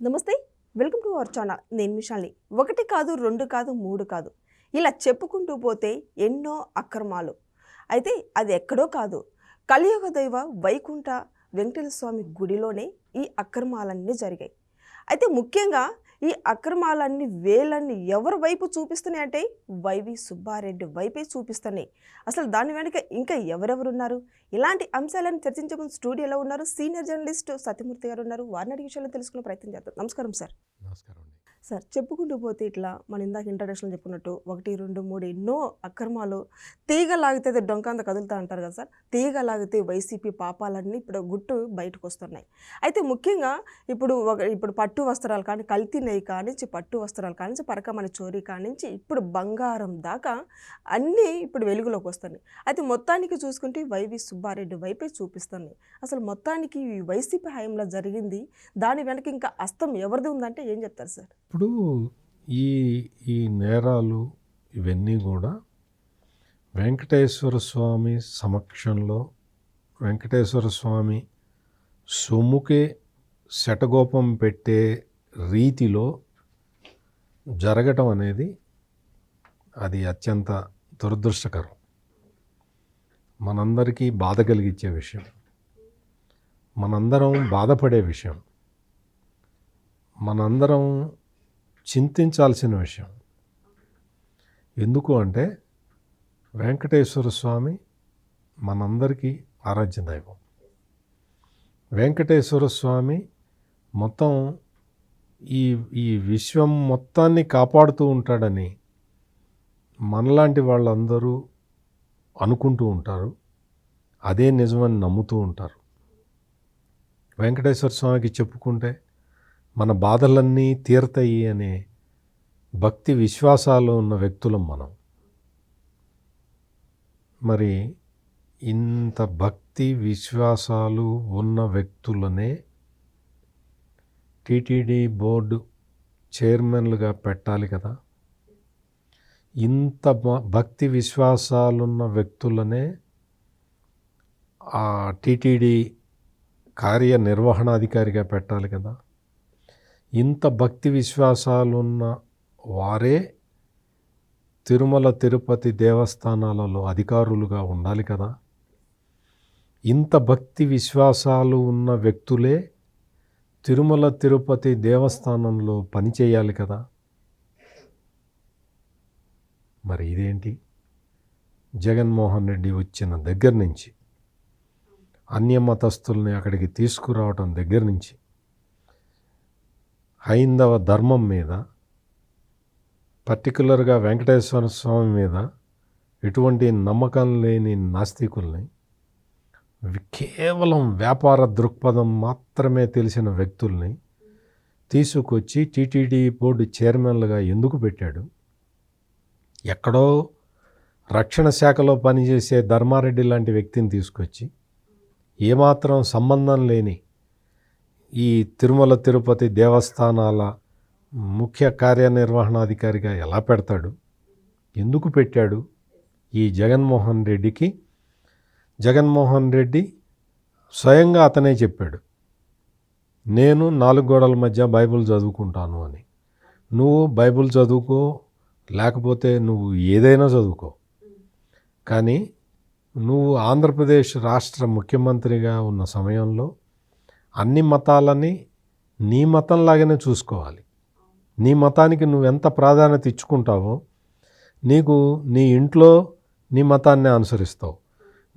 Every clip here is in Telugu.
నమస్తే వెల్కమ్ టు అవర్ ఛానల్. నేను మిషాల్ని. ఒకటి కాదు రెండు కాదు మూడు కాదు. ఇలా చెప్పుకుంటూ పోతే ఎన్నో అక్రమాలు. అయితే అది ఎక్కడో కాదు. కలియుగ దైవ వైకుంఠ వెంకటేశ్వర స్వామి గుడిలోనే ఈ అక్రమాలన్నీ జరిగాయి. అయితే ముఖ్యంగా ఈ అక్రమాలన్నీ వేలన్నీ ఎవరి వైపు చూపిస్తున్నాయి అంటే వైవి సుబ్బారెడ్డి వైపే చూపిస్తున్నాయి. అసలు దాని వెనుక ఇంకా ఎవరెవరు ఉన్నారు ఇలాంటి అంశాలను చర్చించే ముందు స్టూడియోలో ఉన్నారు సీనియర్ జర్నలిస్ట్ సత్యమూర్తి గారు ఉన్నారు. వారిని అడిగే విషయాలు తెలుసుకునే ప్రయత్నం చేద్దాం. నమస్కారం సార్. నమస్కారం అండి. సార్ చెప్పుకుంటూ పోతే ఇట్లా మన ఇందాక ఇంట్రడక్షన్లో చెప్పుకున్నట్టు ఒకటి రెండు మూడు ఎన్నో అక్రమాలు తీగ లాగితే అది డొంకంత కదులుతా అంటారు కదా సార్. తీగ లాగితే వైసీపీ పాపాలన్నీ ఇప్పుడు గుట్టు బయటకు వస్తున్నాయి అయితే ముఖ్యంగా ఇప్పుడు ఒక ఇప్పుడు పట్టు వస్త్రాలు కానీ కల్తీ నెయ్యి కానించి పట్టు వస్త్రాలు కానించి పరకమని చోరీ కానించి ఇప్పుడు బంగారం దాకా అన్నీ ఇప్పుడు వెలుగులోకి వస్తున్నాయి. అయితే మొత్తానికి చూసుకుంటే వైవి సుబ్బారెడ్డి వైపే చూపిస్తున్నాయి. అసలు మొత్తానికి ఈ వైసీపీ హయాంలో జరిగింది దాని వెనక ఇంకా అస్తం ఎవరిది ఉందంటే ఏం చెప్తారు సార్? ఇప్పుడు ఈ ఈ నేరాలు ఇవన్నీ కూడా వెంకటేశ్వర స్వామి సమక్షంలో వెంకటేశ్వర స్వామి సొమ్ముకే శటగోపం పెట్టే రీతిలో జరగటం అనేది అది అత్యంత దురదృష్టకరం. మనందరికీ బాధ కలిగించే విషయం. మనందరం బాధపడే విషయం. మనందరం చింతించాల్సిన విషయం. ఎందుకు అంటే వెంకటేశ్వర స్వామి మనందరికీ ఆరాధ్య దైవం. వెంకటేశ్వర స్వామి మొత్తం ఈ ఈ విశ్వం మొత్తాన్ని కాపాడుతూ ఉంటాడని మనలాంటి వాళ్ళందరూ అనుకుంటూ ఉంటారు. అదే నిజమని నమ్ముతూ ఉంటారు. వెంకటేశ్వర స్వామికి చెప్పుకుంటే మన బాధలన్నీ తీరతాయి అనే భక్తి విశ్వాసాలు ఉన్న వ్యక్తులం మనం. మరి ఇంత భక్తి విశ్వాసాలు ఉన్న వ్యక్తులనే టీటీడీ బోర్డు చైర్మన్లుగా పెట్టాలి కదా. ఇంత భక్తి విశ్వాసాలున్న వ్యక్తులనే ఆ టీటీడీ కార్యనిర్వహణాధికారిగా పెట్టాలి కదా. ఇంత భక్తి విశ్వాసాలున్న వారే తిరుమల తిరుపతి దేవస్థానాలలో అధికారులుగా ఉండాలి కదా. ఇంత భక్తి విశ్వాసాలు ఉన్న వ్యక్తులే తిరుమల తిరుపతి దేవస్థానంలో పనిచేయాలి కదా. మరి ఇదేంటి? జగన్మోహన్ రెడ్డి వచ్చిన దగ్గర నుంచి అన్య మతస్థుల్ని అక్కడికి తీసుకురావటం దగ్గర నుంచి హైందవ ధర్మం మీద పర్టికులర్గా వెంకటేశ్వర స్వామి మీద ఎటువంటి నమ్మకం లేని నాస్తికుల్ని కేవలం వ్యాపార దృక్పథం మాత్రమే తెలిసిన వ్యక్తుల్ని తీసుకొచ్చి టీటీడీ బోర్డు చైర్మన్లుగా ఎందుకు పెట్టాడు? ఎక్కడో రక్షణ శాఖలో పనిచేసే ధర్మారెడ్డి లాంటి వ్యక్తిని తీసుకొచ్చి ఏమాత్రం సంబంధం లేని ఈ తిరుమల తిరుపతి దేవస్థానాల ముఖ్య కార్యనిర్వహణాధికారిగా ఎలా పెడతాడు? ఎందుకు పెట్టాడు? ఈ జగన్మోహన్ రెడ్డికి? జగన్మోహన్ రెడ్డి స్వయంగా అతనే చెప్పాడు నేను నాలుగు గోడల మధ్య బైబిల్ చదువుకుంటాను అని. నువ్వు బైబిల్ చదువుకో లేకపోతే నువ్వు ఏదైనా చదువుకో. కానీ నువ్వు ఆంధ్రప్రదేశ్ రాష్ట్ర ముఖ్యమంత్రిగా ఉన్న సమయంలో అన్ని మతాలని నీ మతంలాగానే చూసుకోవాలి. నీ మతానికి నువ్వు ఎంత ప్రాధాన్యత ఇచ్చుకుంటావో నీకు నీ ఇంట్లో నీ మతాన్ని అనుసరిస్తావు.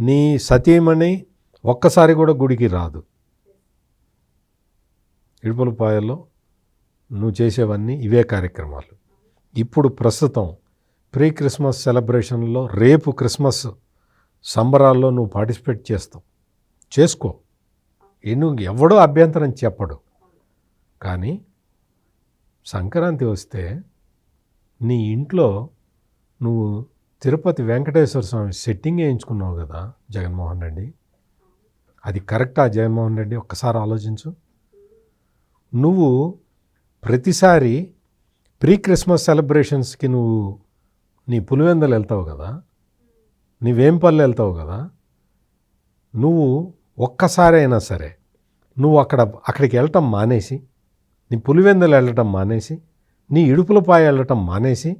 నీ సతీమణి ఒక్కసారి కూడా గుడికి రాదు. ఇడుపులపాయలో నువ్వు చేసేవన్నీ ఇవే కార్యక్రమాలు. ఇప్పుడు ప్రస్తుతం ప్రీ క్రిస్మస్ సెలబ్రేషన్లో రేపు క్రిస్మస్ సంబరాల్లో నువ్వు పార్టిసిపేట్ చేస్తావు. చేసుకో. ఏ నువ్వు ఎవడో అభ్యంతరం చెప్పడు. కానీ సంక్రాంతి వస్తే నీ ఇంట్లో నువ్వు తిరుపతి వెంకటేశ్వర స్వామి సెట్టింగ్ వేయించుకున్నావు కదా జగన్మోహన్ రెడ్డి. అది కరెక్టా జగన్మోహన్ రెడ్డి? ఒక్కసారి ఆలోచించు. నువ్వు ప్రతిసారి ప్రీ క్రిస్మస్ సెలబ్రేషన్స్కి నువ్వు నీ పులివెందలు వెళ్తావు కదా. నీ వేంపల్లి వెళ్తావు కదా. నువ్వు ఒక్కసారైనా సరే నువ్వు అక్కడ అక్కడికి వెళ్ళటం మానేసి నీ పులివెందులు వెళ్ళటం మానేసి నీ ఇడుపులపాయ వెళ్ళటం మానేసి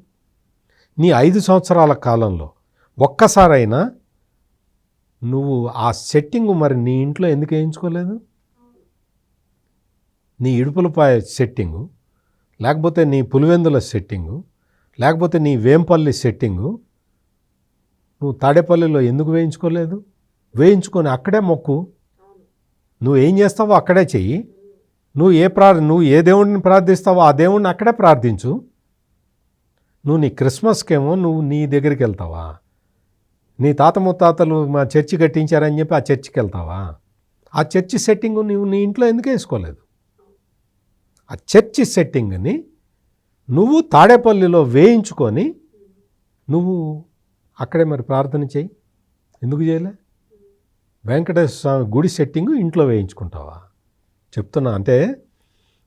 నీ ఐదు సంవత్సరాల కాలంలో ఒక్కసారైనా నువ్వు ఆ సెట్టింగ్ మరి నీ ఇంట్లో ఎందుకు వేయించుకోలేదు? నీ ఇడుపులపాయ సెట్టింగు లేకపోతే నీ పులివెందుల సెట్టింగు లేకపోతే నీ వేంపల్లి సెట్టింగు నువ్వు తాడేపల్లిలో ఎందుకు వేయించుకోలేదు? వేయించుకొని అక్కడే మొక్కు. నువ్వు ఏం చేస్తావో అక్కడే చెయ్యి. నువ్వు ఏ ప్రా నువ్వు ఏ దేవుడిని ప్రార్థిస్తావో ఆ దేవుడిని అక్కడే ప్రార్థించు. నువ్వు నీ క్రిస్మస్కేమో నువ్వు నీ దగ్గరికి వెళ్తావా? నీ తాత ముత్తాతలు మా చర్చి కట్టించారని చెప్పి ఆ చర్చికి వెళ్తావా? ఆ చర్చి సెట్టింగ్ నువ్వు నీ ఇంట్లో ఎందుకు వేసుకోలేదు? ఆ చర్చి సెట్టింగ్ని నువ్వు తాడేపల్లిలో వేయించుకొని నువ్వు అక్కడే మరి ప్రార్థన చేయి ఎందుకు చేయలే? వెంకటేశ్వర స్వామి గుడి సెట్టింగ్ ఇంట్లో వేయించుకుంటావా? చెప్తున్నా. అంటే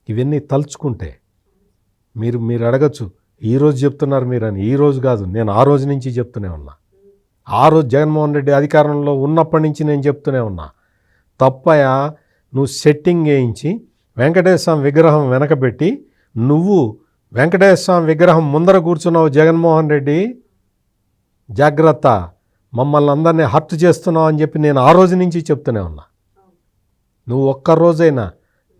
ఇవన్నీ తలుచుకుంటే మీరు మీరు అడగచ్చు. ఈరోజు చెప్తున్నారు మీరు అని ఈరోజు కాదు. నేను ఆ రోజు నుంచి చెప్తూనే ఉన్నా. ఆ రోజు జగన్మోహన్ రెడ్డి అధికారంలో ఉన్నప్పటి నుంచి నేను చెప్తూనే ఉన్నా. తప్పయా నువ్వు సెట్టింగ్ వేయించి వెంకటేశ్వర స్వామి విగ్రహం వెనకబెట్టి నువ్వు వెంకటేశ్వర స్వామి విగ్రహం ముందర కూర్చున్నావు జగన్మోహన్ రెడ్డి. జాగ్రత్త. మమ్మల్ని అందరినీ హర్ట్ చేస్తున్నావు అని చెప్పి నేను ఆ రోజు నుంచి చెప్తూనే ఉన్నా. నువ్వు ఒక్క రోజైనా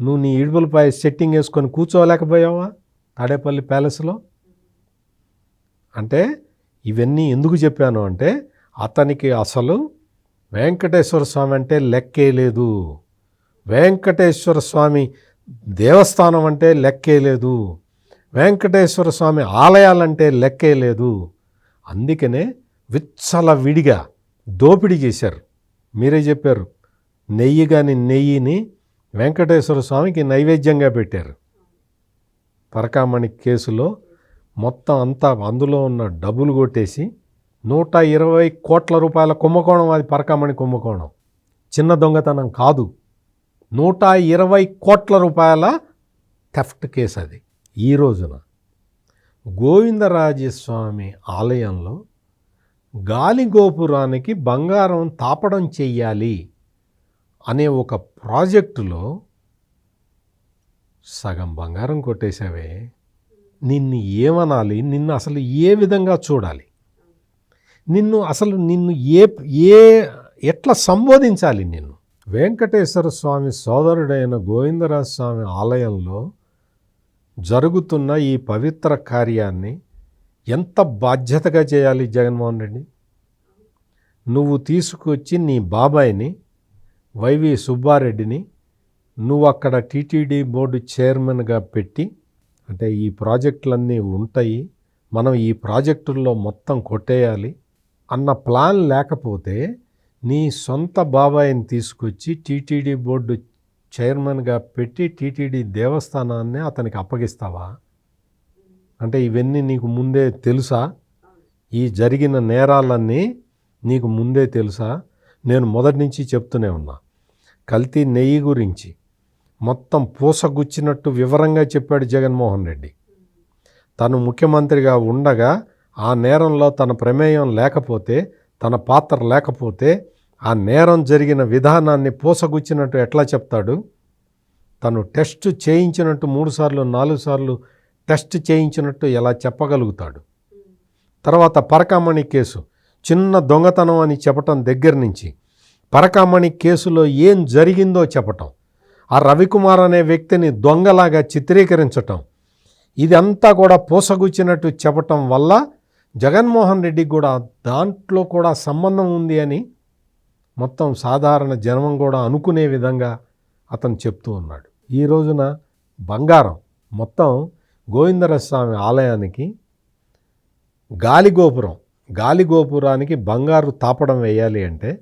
నువ్వు నీ ఇడుపులపై సెట్టింగ్ వేసుకొని కూర్చోలేకపోయావా తాడేపల్లి ప్యాలెస్లో? అంటే ఇవన్నీ ఎందుకు చెప్పాను అంటే అతనికి అసలు వెంకటేశ్వర స్వామి అంటే లెక్కే లేదు. వెంకటేశ్వర స్వామి దేవస్థానం అంటే లెక్కే లేదు. వెంకటేశ్వర స్వామి ఆలయాలంటే లెక్కే లేదు. అందుకనే విడిగా దోపిడీ చేశారు. మీరే చెప్పారు నెయ్యి కాని నెయ్యిని వెంకటేశ్వర స్వామికి నైవేద్యంగా పెట్టారు. పరకామణి కేసులో మొత్తం అంతా అందులో ఉన్న డబ్బులు కొట్టేసి నూట ఇరవై కోట్ల రూపాయల కుంభకోణం అది పరకామణి కుంభకోణం. చిన్న దొంగతనం కాదు నూట ఇరవై కోట్ల రూపాయల థెఫ్ట్ కేసు అది. ఈ రోజున గోవిందరాజస్వామి ఆలయంలో గాలి గోపురానికి బంగారం తాపడం చెయ్యాలి అనే ఒక ప్రాజెక్టులో సగం బంగారం కొట్టేశావే. నిన్ను ఏమనాలి? నిన్ను అసలు ఏ విధంగా చూడాలి? నిన్ను అసలు నిన్ను ఏ ఏ ఎట్లా సంబోధించాలి నిన్ను? వెంకటేశ్వర స్వామి సోదరుడైన గోవిందరాజ స్వామి ఆలయంలో జరుగుతున్న ఈ పవిత్ర కార్యాన్ని ఎంత బాధ్యతగా చేయాలి జగన్మోహన్ రెడ్డి? నువ్వు తీసుకొచ్చి నీ బాబాయిని వైవి సుబ్బారెడ్డిని నువ్వు అక్కడ టీటీడీ బోర్డు చైర్మన్గా పెట్టి అంటే ఈ ప్రాజెక్టులన్నీ ఉంటాయి మనం ఈ ప్రాజెక్టుల్లో మొత్తం కొట్టేయాలి అన్న ప్లాన్ లేకపోతే నీ సొంత బాబాయిని తీసుకొచ్చి టీటీడీ బోర్డు చైర్మన్గా పెట్టి టీటీడీ దేవస్థానాన్ని అతనికి అప్పగిస్తావా? అంటే ఇవన్నీ నీకు ముందే తెలుసా? ఈ జరిగిన నేరాలన్నీ నీకు ముందే తెలుసా? నేను మొదటి నుంచి చెప్తూనే ఉన్నా. కల్తీ నెయ్యి గురించి. మొత్తం పూసగుచ్చినట్టు వివరంగా చెప్పాడు జగన్మోహన్ రెడ్డి. తను ముఖ్యమంత్రిగా ఉండగా ఆ నేరంలో తన ప్రమేయం లేకపోతే తన పాత్ర లేకపోతే ఆ నేరం జరిగిన విధానాన్ని పూసగుచ్చినట్టు ఎట్లా చెప్తాడు? తను టెస్ట్ చేయించినట్టు మూడు సార్లు నాలుగు సార్లు టెస్ట్ చేయించినట్టు ఎలా చెప్పగలుగుతాడు? తర్వాత పరకామణి కేసు. చిన్న దొంగతనం అని చెప్పటం దగ్గర నుంచి పరకామణి కేసులో ఏం జరిగిందో చెప్పటం. ఆ రవికుమార్ అనే వ్యక్తిని దొంగలాగా చిత్రీకరించటం. ఇదంతా కూడా పూసగుచ్చినట్టు చెప్పటం వల్ల జగన్మోహన్ రెడ్డి కూడా దాంట్లో కూడా సంబంధం ఉంది అని మొత్తం సాధారణ జనం కూడా అనుకునే విధంగా అతను చెప్తూ ఉన్నాడు. ఈ రోజున బంగారం మొత్తం గోవిందరస్వామి ఆలయానికి గాలిగోపురం గాలిగోపురానికి బంగారు తాపడం వేయాలి అంటే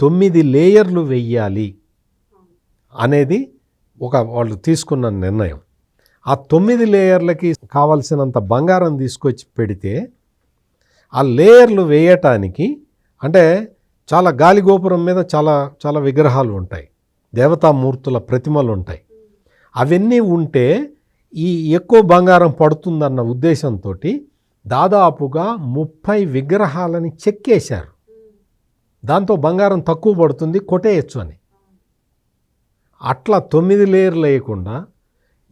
తొమ్మిది లేయర్లు వెయ్యాలి అనేది ఒక వాళ్ళు తీసుకున్న నిర్ణయం. ఆ తొమ్మిది లేయర్లకి కావలసినంత బంగారం తీసుకొచ్చి పెడితే ఆ లేయర్లు వేయటానికి అంటే చాలా గాలిగోపురం మీద చాలా చాలా విగ్రహాలు ఉంటాయి. దేవతామూర్తుల ప్రతిమలు ఉంటాయి. అవన్నీ ఉంటే ఈ ఎక్కువ బంగారం పడుతుందన్న ఉద్దేశంతో దాదాపుగా ముప్పై విగ్రహాలని చెక్కేశారు దాంతో బంగారం తక్కువ పడుతుంది కొట్టేయచ్చు అని. అట్లా తొమ్మిది లేయర్లు వేయకుండా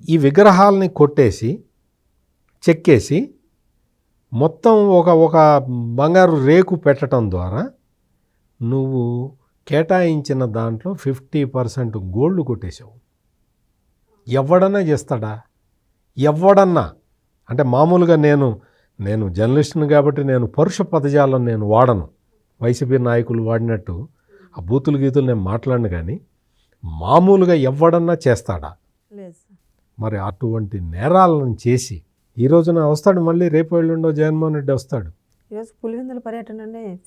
ఈ విగ్రహాలని కొట్టేసి చెక్కేసి మొత్తం ఒక ఒక బంగారు రేకు పెట్టడం ద్వారా నువ్వు కేటాయించిన దాంట్లో ఫిఫ్టీ పర్సెంట్ గోల్డ్ కొట్టేశావు. ఎవడన్నా చేస్తాడా? ఎవడన్నా అంటే మామూలుగా నేను నేను జర్నలిస్ట్ని కాబట్టి నేను పరుష పదజాలం నేను వాడను. వైసీపీ నాయకులు వాడినట్టు ఆ బూతులు గీతులు నేను మాట్లాడను కానీ మామూలుగా ఎవడన్నా చేస్తాడా? మరి అటువంటి నేరాలను చేసి ఈ రోజున వస్తాడు మళ్ళీ రేపు ఎల్లుండో జగన్మోహన్ రెడ్డి వస్తాడు. ఈరోజు పులివెందుల పర్యటననే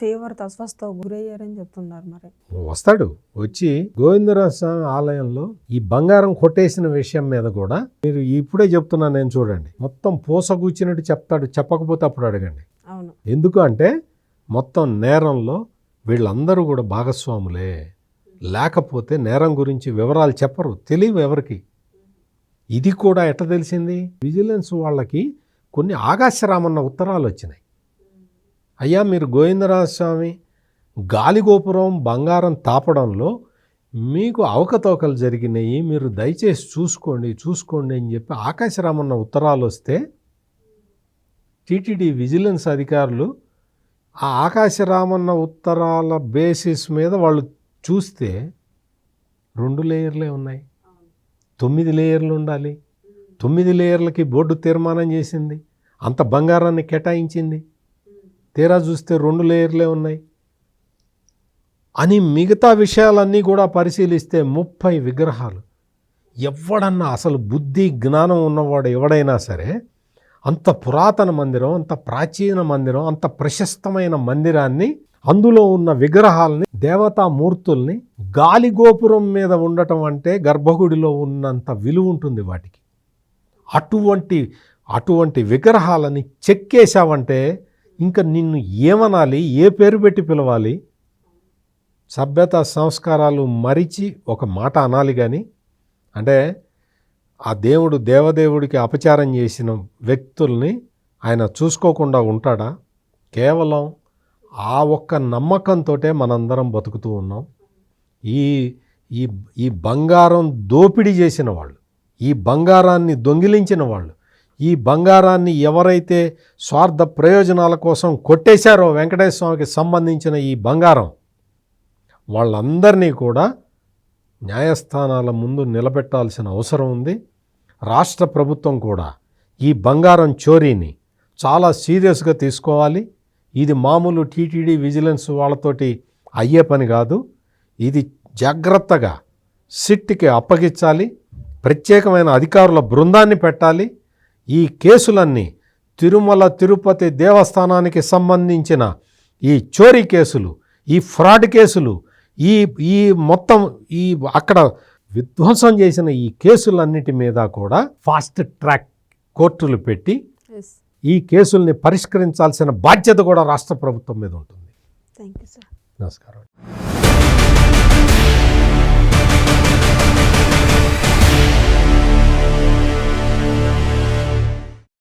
అస్వస్థ గురయ్యారని చెప్తున్నారు మరి. వస్తాడు. వచ్చి గోవిందరాజ స్వామి ఆలయంలో ఈ బంగారం కొట్టేసిన విషయం మీద కూడా మీరు ఇప్పుడే చెప్తున్నా నేను చూడండి. మొత్తం పూసగూచ్చినట్టు చెప్తాడు. చెప్పకపోతే అప్పుడు అడగండి. అవును. ఎందుకు అంటే మొత్తం నేరంలో వీళ్ళందరూ కూడా భాగస్వాములే. లేకపోతే నేరం గురించి వివరాలు చెప్పరు. తెలియవు ఎవరికి. ఇది కూడా ఎట్ట తెలిసింది? విజిలెన్స్ వాళ్ళకి కొన్ని ఆకాశరామన్న ఉత్తరాలు వచ్చినాయి. అయ్యా మీరు గోవిందరాజ స్వామి గాలిగోపురం బంగారం తాపడంలో మీకు అవకతవకలు జరిగినాయి మీరు దయచేసి చూసుకోండి చూసుకోండి అని చెప్పి ఆకాశరామన్న ఉత్తరాలు వస్తే టీటీడీ విజిలెన్స్ అధికారులు ఆ ఆకాశరామన్న ఉత్తరాల బేసిస్ మీద వాళ్ళు చూస్తే రెండు లేయర్లే ఉన్నాయి. తొమ్మిది లేయర్లు ఉండాలి. తొమ్మిది లేయర్లకి బోర్డు తీర్మానం చేసింది. అంత బంగారాన్ని కేటాయించింది. తీరా చూస్తే రెండు లేయర్లే ఉన్నాయి. అని మిగతా విషయాలన్నీ కూడా పరిశీలిస్తే ముప్పై విగ్రహాలు. ఎవడన్నా అసలు బుద్ధి జ్ఞానం ఉన్నవాడు ఎవడైనా సరే అంత పురాతన మందిరం అంత ప్రాచీన మందిరం అంత ప్రశస్తమైన మందిరాన్ని అందులో ఉన్న విగ్రహాలని దేవతా మూర్తుల్ని గాలిగోపురం మీద ఉండటం అంటే గర్భగుడిలో ఉన్నంత విలువ ఉంటుంది వాటికి. అటువంటి అటువంటి విగ్రహాలని చెక్కేశావంటే ఇంకా నిన్ను ఏమనాలి? ఏ పేరు పెట్టి పిలవాలి? సభ్యత సంస్కారాలు మరిచి ఒక మాట అనాలి కానీ అంటే ఆ దేవుడు దేవదేవుడికి అపచారం చేసిన వ్యక్తుల్ని ఆయన చూసుకోకుండా ఉంటాడా? కేవలం ఆ ఒక్క నమ్మకంతో మనందరం బతుకుతూ ఉన్నాం. ఈ ఈ ఈ బంగారం దోపిడీ చేసిన వాళ్ళు ఈ బంగారాన్ని దొంగిలించిన వాళ్ళు ఈ బంగారాన్ని ఎవరైతే స్వార్థ ప్రయోజనాల కోసం కొట్టేశారో వెంకటేశ్వర స్వామికి సంబంధించిన ఈ బంగారం వాళ్ళందరినీ కూడా న్యాయస్థానాల ముందు నిలబెట్టాల్సిన అవసరం ఉంది. రాష్ట్ర ప్రభుత్వం కూడా ఈ బంగారం చోరీని చాలా సీరియస్గా తీసుకోవాలి. ఇది మామూలు టీటీడీ విజిలెన్స్ వాళ్ళతోటి అయ్యే పని కాదు. ఇది జాగ్రత్తగా సిట్కి అప్పగించాలి. ప్రత్యేకమైన అధికారుల బృందాన్ని పెట్టాలి. ఈ కేసులన్నీ తిరుమల తిరుపతి దేవస్థానానికి సంబంధించిన ఈ చోరీ కేసులు ఈ ఫ్రాడ్ కేసులు ఈ ఈ మొత్తం ఈ అక్కడ విధ్వంసం చేసిన ఈ కేసులన్నిటి మీద కూడా ఫాస్ట్ ట్రాక్ కోర్టులు పెట్టి ఈ కేసుల్ని పరిష్కరించాల్సిన బాధ్యత కూడా రాష్ట్ర ప్రభుత్వం మీద ఉంటుంది. థ్యాంక్ యూ సార్ నమస్కారం.